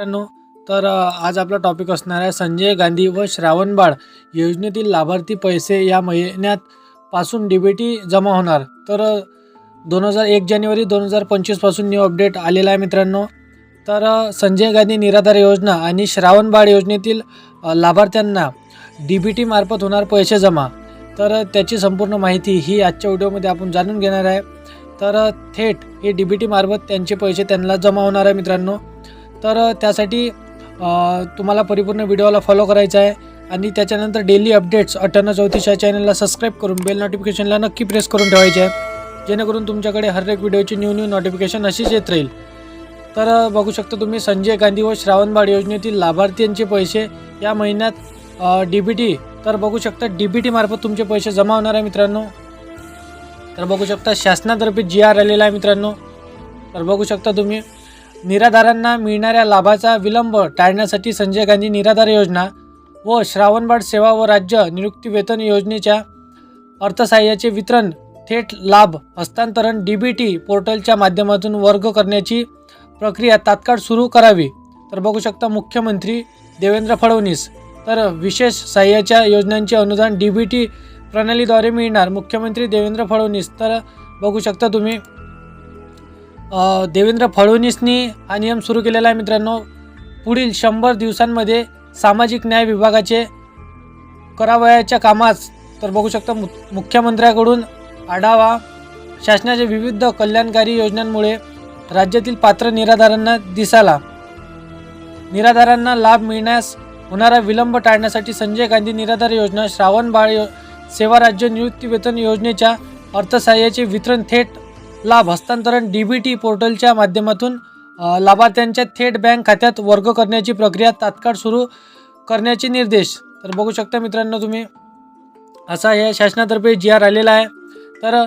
मित्रांनो तर आज आपला टॉपिक असणार आहे संजय गांधी व श्रावणबाळ योजनेतील लाभार्थी पैसे या महिन्यात पासून डी बी टी जमा होणार. तर दोन हजार एक जानेवारी दोन हजार पंचवीसपासून न्यू अपडेट आलेला आहे मित्रांनो. तर संजय गांधी निराधार योजना आणि श्रावणबाळ योजनेतील लाभार्थ्यांना डी बी टीमार्फत होणार पैसे जमा. तर त्याची संपूर्ण माहिती ही आजच्या व्हिडिओमध्ये आपण जाणून घेणार आहे. तर थेट हे डी बी टीमार्फत त्यांचे पैसे त्यांना जमा होणार आहे मित्रांनो. तर त्यासाठी तुम्हाला परिपूर्ण व्हिडिओला फॉलो करायचा आहे. आणि त्याच्यानंतर डेली अपडेट्स अठ्ठ्याण्णव चौतीस या चॅनलला सबस्क्राईब करून बेल नोटिफिकेशनला नक्की प्रेस करून ठेवायचे आहे. जेणेकरून तुमच्याकडे हर एक व्हिडिओची न्यू न्यू नोटिफिकेशन अशीच येत राहील. तर बघू शकता तुम्ही संजय गांधी व श्रावणबाळ योजनेतील लाभार्थ्यांचे पैसे या महिन्यात डी बी टी तर बघू शकता डी बी टीमार्फत तुमचे पैसे जमा होणार आहे मित्रांनो. तर बघू शकता शासनातर्फे जी आर आलेला आहे मित्रांनो. तर बघू शकता तुम्ही निराधारांना मिळणाऱ्या लाभाचा विलंब टाळण्यासाठी संजय गांधी निराधार योजना व श्रावणबाळ सेवा व राज्य निवृत्ती वेतन योजनेच्या अर्थसहाय्याचे वितरण थेट लाभ हस्तांतरण डी बी टी पोर्टलच्या माध्यमातून वर्ग करण्याची प्रक्रिया तात्काळ सुरू करावी. तर बघू शकता मुख्यमंत्री देवेंद्र फडणवीस. तर विशेष सहाय्याच्या योजनांचे अनुदान डी बी टी प्रणालीद्वारे मिळणार मुख्यमंत्री देवेंद्र फडणवीस. तर बघू शकता तुम्ही देवेंद्र फडणवीसनी हा नियम सुरू केलेला आहे मित्रांनो. पुढील शंभर दिवसांमध्ये सामाजिक न्याय विभागाचे करावयाच्या कामास तर बघू शकता मु मुख्यमंत्र्याकडून आढावा शासनाच्या विविध कल्याणकारी योजनांमुळे राज्यातील पात्र निराधारांना दिसाला निराधारांना लाभ मिळण्यास होणारा विलंब टाळण्यासाठी संजय गांधी निराधार योजना श्रावण बाळ यो सेवा राज्य निवृत्तीवेतन वेतन योजनेच्या अर्थसहाय्याचे वितरण थेट लाभ हस्तांतरण डी बी टी पोर्टलच्या माध्यमातून लाभार्थ्यांच्या थेट बँक खात्यात वर्ग करण्याची प्रक्रिया तात्काळ सुरू करण्याचे निर्देश. तर बघू शकता मित्रांनो तुम्ही असा या शासनातर्फे जी आर आलेला आहे. तर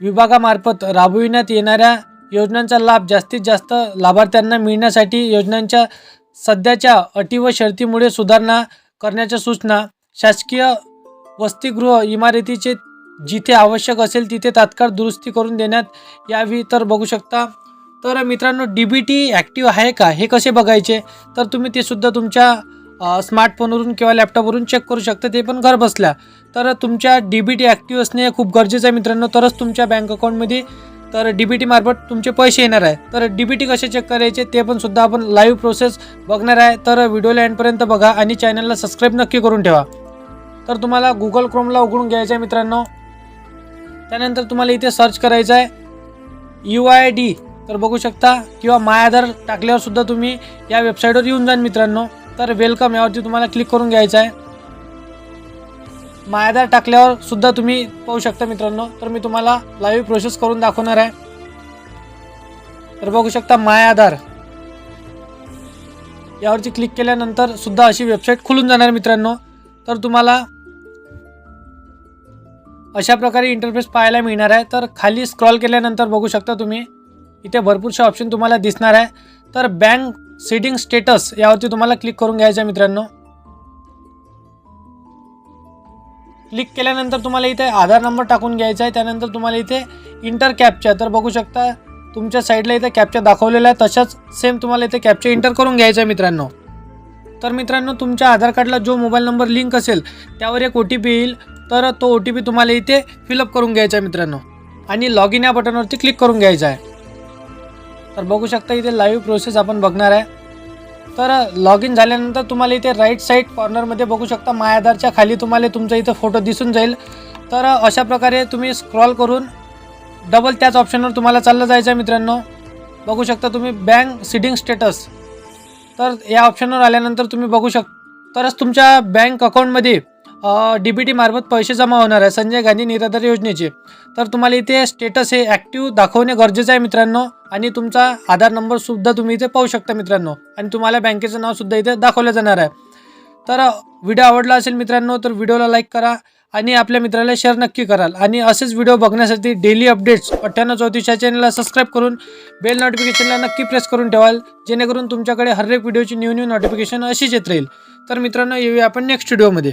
विभागामार्फत राबविण्यात येणाऱ्या योजनांचा लाभ जास्तीत जास्त लाभार्थ्यांना मिळण्यासाठी योजनांच्या सध्याच्या अटी व शर्तीमुळे सुधारणा करण्याच्या सूचना शासकीय वसतिगृह इमारतीचे जिथे आवश्यक असेल तिथे तात्काळ दुरुस्ती करून देण्यात यावी तर बघू शकता. तर मित्रांनो डी बी टी ॲक्टिव्ह आहे का? हे कसे बघायचे? तर तुम्ही ते सुद्धा तुमच्या स्मार्टफोनवरून किंवा लॅपटॉपवरून चेक करू शकता. ते पण घर बसल्या तर तुमच्या डी बी टी ॲक्टिव्ह असणे हे खूप गरजेचं आहे मित्रांनो. तरच तुमच्या बँक अकाउंटमध्ये तर डी बी टी मार्फत तुमचे पैसे येणार आहे. तर डी बी टी कसे चेक करायचे ते पण सुद्धा आपण लाईव्ह प्रोसेस बघणार आहे. तर व्हिडिओला एंडपर्यंत बघा आणि चॅनलला सबस्क्राईब नक्की करून ठेवा. तर तुम्हाला गुगल क्रोमला उघडून घ्यायचं आहे मित्रांनो. त्यानंतर तुम्हाला इथे सर्च करायचं आहे. यू आय डी तर बघू शकता. किंवा माय आधार टाकल्यावर सुद्धा तुम्ही या वेबसाईटवर येऊन जाल मित्रांनो. तर वेलकम यावरती तुम्हाला क्लिक करून घ्यायचं आहे. माय आधार टाकल्यावर सुद्धा तुम्ही पाहू शकता मित्रांनो. तर मी तुम्हाला लाईव्ह प्रोसेस करून दाखवणार आहे. तर बघू शकता माय आधार. यावरती क्लिक केल्यानंतर सुद्धा अशी वेबसाईट खुलून जाणार मित्रांनो. तर तुम्हाला अशा प्रकारे इंटरफेस पाहायला मिळणार आहे. तर खाली स्क्रॉल केल्यानंतर बघू शकता तुम्ही इथे भरपूरसे ऑप्शन तुम्हाला दिसणार आहे. तर बँक सीडिंग स्टेटस यावरती तुम्हाला क्लिक करून घ्यायचं आहे मित्रांनो. क्लिक केल्यानंतर तुम्हाला इथे आधार नंबर टाकून घ्यायचा आहे. त्यानंतर तुम्हाला इथे इंटर कॅपच्या तर बघू शकता तुमच्या साईडला इथे कॅपच्या दाखवलेला आहे. तशाच सेम तुम्हाला इथे कॅपच्या इंटर करून घ्यायचं आहे मित्रांनो. तर मित्रांनो तुमच्या आधार कार्डला जो मोबाईल नंबर लिंक असेल त्यावर एक ओ टी पी येईल. तर तो ओ टी पी तुम्हाला इथे फिलअप करून घ्यायचा आहे मित्रांनो. आणि लॉग इन या बटनवरती क्लिक करून घ्यायचं आहे. तर बघू शकता इथे लाईव्ह प्रोसेस आपण बघणार आहे. तर लॉग इन झाल्यानंतर तुम्हाला इथे राईट साईड कॉर्नरमध्ये बघू शकता माय आधारच्या खाली तुम्हाला तुमचा इथं फोटो दिसून जाईल. तर अशा प्रकारे तुम्ही स्क्रॉल करून डबल त्याच ऑप्शनवर तुम्हाला चाललं जायचं आहे मित्रांनो. बघू शकता तुम्ही बँक सिडिंग स्टेटस तर या ऑप्शनवर आल्यानंतर तुम्ही बघू शक तरच तुमच्या बँक अकाउंटमध्ये डी बी टीमार्फत पैसे जमा होणार आहे. संजय गांधी निराधार योजनेचे. तर तुम्हाला इथे स्टेटस हे ॲक्टिव्ह दाखवणे गरजेचं आहे मित्रांनो. आणि तुमचा आधार नंबरसुद्धा तुम्ही इथे पाहू शकता मित्रांनो. आणि तुम्हाला बँकेचं नावसुद्धा इथे दाखवलं जाणार आहे. तर व्हिडिओ आवडला असेल मित्रांनो तर व्हिडिओला लाईक करा. आणि आपल्या मित्राला शेअर नक्की कराल. आणि असेच व्हिडिओ बघण्यासाठी डेली अपडेट्स अठ्ठ्याण्णव चौतीस या चॅनलला सबस्क्राईब करून बेल नोटिफिकेशनला नक्की प्रेस करून ठेवाल. जेणेकरून तुमच्याकडे हर एक व्हिडिओची न्यू न्यू नोटिफिकेशन अशीच येत राहील. तर मित्रांनो येऊया आपण नेक्स्ट व्हिडिओमध्ये